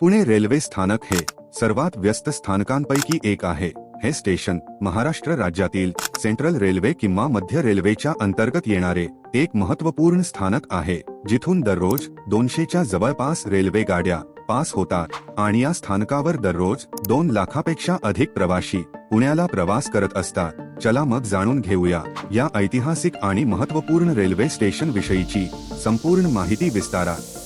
Pune railway स्थानक हे सर्वात व्यस्त स्थानकांपैकी एक आहे. हे स्टेशन महाराष्ट्र राज्यातील सेंट्रल रेल्वे किंवा मध्य रेल्वेच्या अंतर्गत येणारे एक महत्त्वपूर्ण स्थानक आहे जिथून दररोज दोनशेच्या जवळपास रेल्वे गाड्या पास होतात आणि या स्थानकावर दररोज दोन लाखापेक्षा अधिक प्रवाशी पुण्याला प्रवास करत असतात. चला मग जाणून घेऊया या ऐतिहासिक आणि महत्त्वपूर्ण रेल्वे स्टेशन विषयीची संपूर्ण माहिती विस्तारात.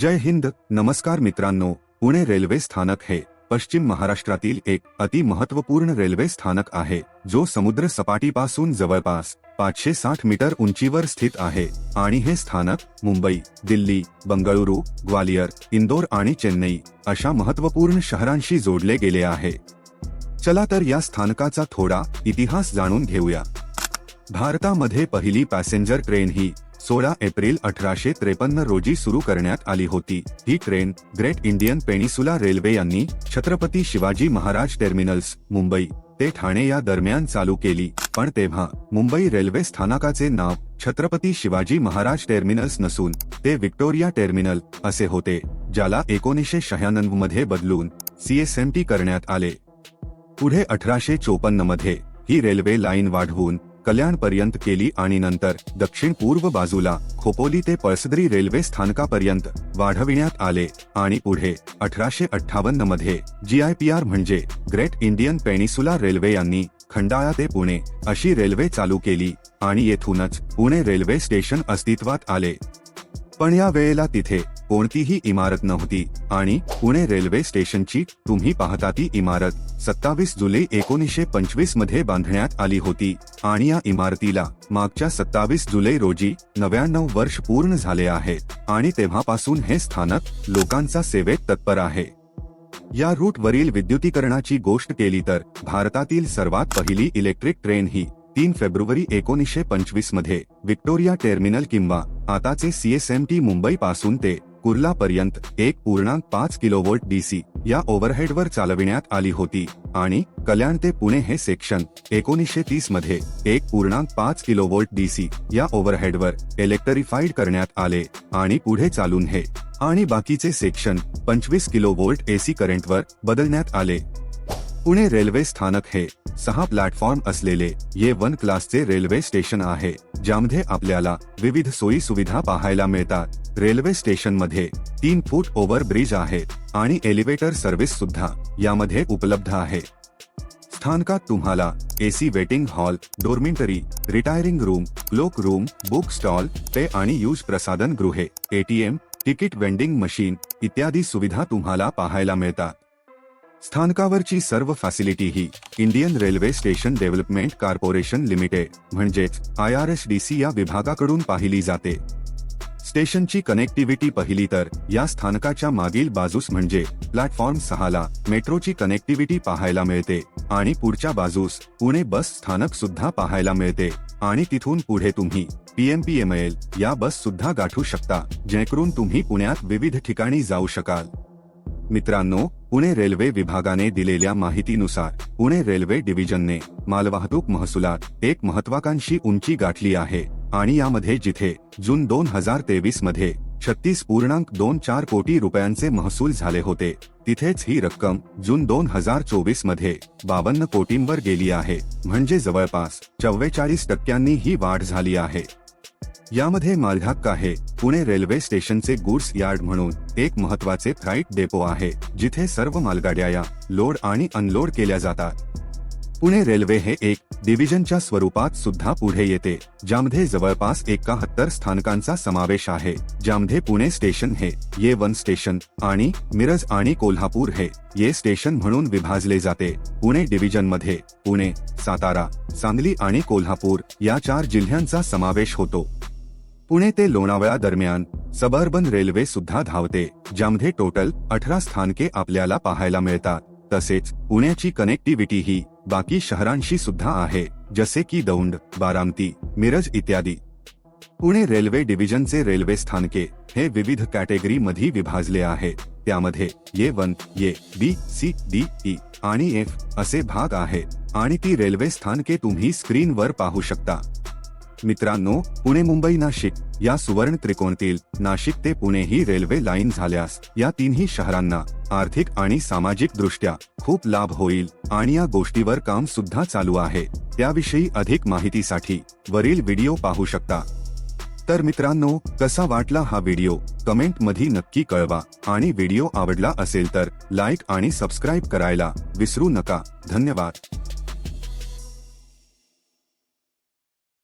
जय हिंद. नमस्कार मित्रांनो पुणे रेल्वे स्थानक हे पश्चिम महाराष्ट्रातील एक अति महत्त्वपूर्ण रेल्वे स्थानक आहे जो समुद्र सपाटीपासून जवळपास पाचशे साठ मीटर उंचीवर स्थित आहे आणि हे स्थानक मुंबई दिल्ली बंगळुरू ग्वालियर इंदोर आणि चेन्नई अशा महत्त्वपूर्ण शहरांशी जोडले गेले आहे. चला तर या स्थानकाचा थोडा इतिहास जाणून घेऊया. भारतामध्ये पहिली पॅसेंजर ट्रेन ही सोळा एप्रिल अठराशे त्रेपन्न रोजी सुरू करण्यात आली होती. ही train great Indian peninsula railway यांनी छत्रपती शिवाजी महाराज टर्मिनल्स मुंबई ते ठाणे या दरम्यान चालू केली. पण तेव्हा मुंबई रेल्वे स्थानकाचे नाव छत्रपती शिवाजी महाराज टर्मिनल्स नसून ते विक्टोरिया टर्मिनल असे होते ज्याला एकोणीसशे शहाण्णवमध्ये बदलून सीएसएमटी करण्यात आले. पुढे अठराशे चोपन्नमध्ये ही रेल्वे लाईन वाढवून कल्याणपर्यंत केली आणि नंतर दक्षिण पूर्व बाजूला खोपोली ते पळसदरी रेल्वे स्थानकापर्यंत वाढविण्यात आले आणि पुढे अठराशे अठ्ठावन्नमध्ये जीआयपीआर म्हणजे ग्रेट इंडियन पेनिसुला रेल्वे यांनी खंडाळा ते पुणे अशी रेल्वे चालू केली आणि येथूनच पुणे रेल्वे स्टेशन अस्तित्वात आले. पण या वेळेला तिथे कोणतीही इमारत नव्हती. आणि पुणे रेल्वे स्टेशनची तुम्ही पाहता ती इमारत सत्तावीस जुलै एकोणीसशे पंचवीसमध्ये बांधण्यात आली होती. आणि या इमारतीला मागच्या सत्तावीस जुलै रोजी नव्याण्णव वर्ष पूर्ण झाले आहे. आणि तेव्हापासून हे स्थानक लोकांचा सेवेत तत्पर आहे. या रूटवरील विद्युतीकरणाची गोष्ट केली तर भारतातील सर्वात पहिली इलेक्ट्रिक ट्रेन ही तीन फेब्रुवारी एकोणीसशे पंचवीसमध्ये व्हिक्टोरिया टर्मिनल किंवा आताचे सीएसएमटी मुंबई पासून ते कुर्लापर्यंत एक पूर्णांक पाच किलोवोल्ट डीसी या ओव्हरहेडवर चालविण्यात आली होती. आणि कल्याण ते पुणे हे सेक्शन एकोणीसशे तीसमध्ये एक पूर्णांक पाच किलोवोल्ट डीसी या ओव्हरहेडवर इलेक्ट्रिफाईड करण्यात आले. आणि पुढे चालून हे आणि बाकीचे सेक्शन पंचवीस किलोवोल्ट एसी करंटवर बदलण्यात आले. पुणे रेल्वे स्थानक हे सहा प्लॅटफॉर्म असलेले ये वन क्लासचे रेल्वे स्टेशन आहे ज्यामध्ये आपल्याला विविध सोयी सुविधा पाहायला मिळतात. रेल्वे स्टेशनमध्ये तीन फूट ओव्हर ब्रिज आहे आणि एलिव्हेटर सर्व्हिस सुद्धा यामध्ये उपलब्ध आहे. स्थानकात तुम्हाला AC waiting hall dormitory retiring room cloak room book stall pay आणि यूज प्रसाधन गृहे एटीएम तिकीट वेंडिंग मशीन इत्यादी सुविधा तुम्हाला पाहायला मिळतात. स्थानकावरची सर्व फॅसिलिटी ही Indian railway station development corporation limited म्हणजेच I R S D C या विभागाकडून पाहिली जाते. स्टेशनची कनेक्टिव्हिटी पहिली तर या स्थानकाच्या मागील बाजूस म्हणजे प्लॅटफॉर्म सहाला मेट्रोची कनेक्टिव्हिटी पाहायला मिळते आणि पुढच्या बाजूस पुणे बस स्थानक सुद्धा पाहायला मिळते आणि तिथून पुढे तुम्ही पीएमपीएमएल या बस सुद्धा गाठू शकता जेणेकरून तुम्ही पुण्यात विविध ठिकाणी जाऊ शकाल. मित्रांनो पुणे रेल्वे विभागाने दिलेल्या माहितीनुसार पुणे रेल्वे डिव्हिजनने मालवाहतूक महसुलात एक महत्वाकांक्षी उंची गाठली आहे आणि यामध्ये जिथे जून दोन हजार तेवीसमध्ये छत्तीस पूर्णांक दोन चार कोटी रुपयांचे महसूल झाले होते तिथेच ही रक्कम जून दोन हजार चोवीसमध्ये बावन्न कोटींवर गेली आहे. म्हणजे जवळपास चव्वेचाळीस टक्क्यांनी ही वाढ झाली आहे. यामध्ये मालधाक्का आहे. पुणे रेल्वे स्टेशनचे गुड्स यार्ड म्हणून एक महत्त्वाचे फ्राईट डेपो आहे जिथे सर्व मालगाड्या या लोड आणि अनलोड केल्या जातात. पुणे रेल्वे हे एक डिव्हिजनच्या स्वरूपात सुद्धा पुढे येते ज्यामध्ये जवळपास एकाहत्तर स्थानकांचा समावेश आहे ज्यामध्ये पुणे स्टेशन हे ये वन स्टेशन आणि मिरज आणि कोल्हापूर हे ये स्टेशन म्हणून विभाजले जाते. पुणे डिव्हिजनमध्ये पुणे सातारा सांगली आणि कोल्हापूर या चार जिल्ह्यांचा समावेश होतो. पुणे ते लोणावळा दरम्यान सबअर्बन रेल्वे सुद्धा धावते, ज्यामध्ये टोटल अठरा स्थानके आपल्याला पाहायला मिळतात. तसेच पुण्याची कनेक्टिव्हिटी ही बाकी शहरांशी सुद्धा आहे, जसे की दौंड, बारामती, मिरज इत्यादी. पुणे रेल्वे डिव्हिजनचे रेल्वे स्थानके हे विविध कॅटेगरी मध्ये विभाजले आहेत. त्यामध्ये A one A B, C, D, E आणि एफ़ असे भाग आहेत. आणि ती रेल्वे स्थानके तुम्ही स्क्रीनवर पाहू शकता. मित्रांनो पुणे मुंबई नाशिक या सुवर्ण त्रिकोणतील नाशिक ते पुणे ही रेल्वे लाईन झाल्यास या तीनही शहरांना आर्थिक आणि सामाजिक दृष्ट्या खूप लाभ होईल आणि या गोष्टीवर काम सुद्धा चालू आहे. त्याविषयी अधिक माहितीसाठी वरील व्हिडिओ पाहू शकता. तर मित्रांनो कसा वाटला हा व्हिडिओ? कमेंटमध्ये नक्की कळवा आणि व्हिडिओ आवडला असेल तर लाईक आणि सबस्क्राईब करायला विसरू नका. धन्यवाद.